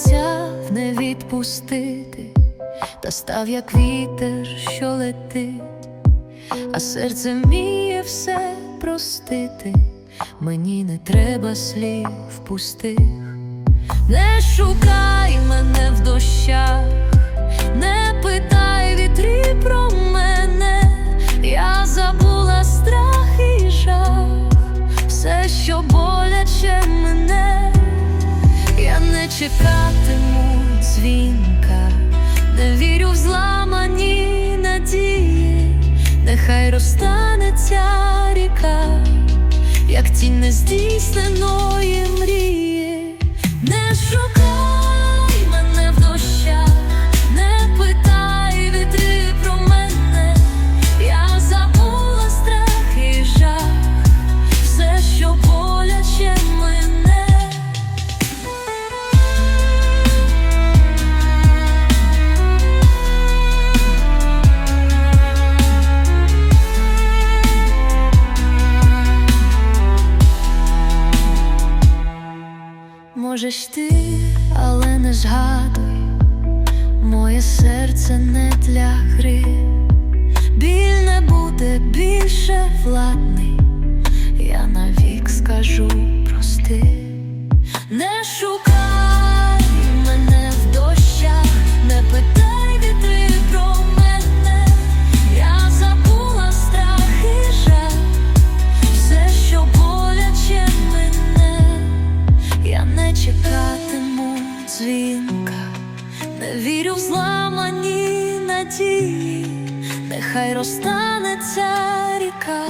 обіцяв не відпустити, та став як вітер, що летить, а серце вміє все простити, мені не треба слів пустих, не шукай мене в дощах, не питай вітрі про мене, я забула страх і жах, все, що боляче мене. Чекатиму дзвінка, не вірю в зламані надії, нехай розтанеться ріка, як тінь нездійсненої Можеш ти, але не згадуй, моє серце не для гри, біль не буде більше владний, я навік скажу прости, не шукай дзвінка, не вірю в зламані надії, нехай розтанеться ріка,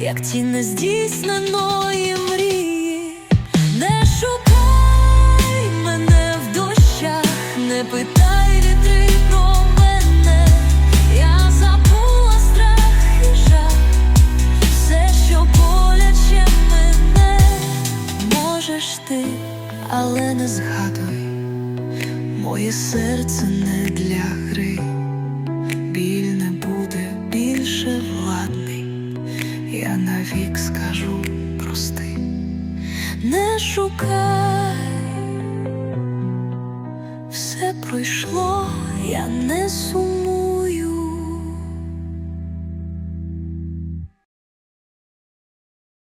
як тінь нездійсненої мрії, не шукай мене в дощах, не питай вітри про мене, я забула страх і жах, все, що боляче мене. Можеш ти, але не згадуй, Моє серце не для гри, біль не буде більше владний, я навік скажу прости, не шукай, все пройшло, я не сумую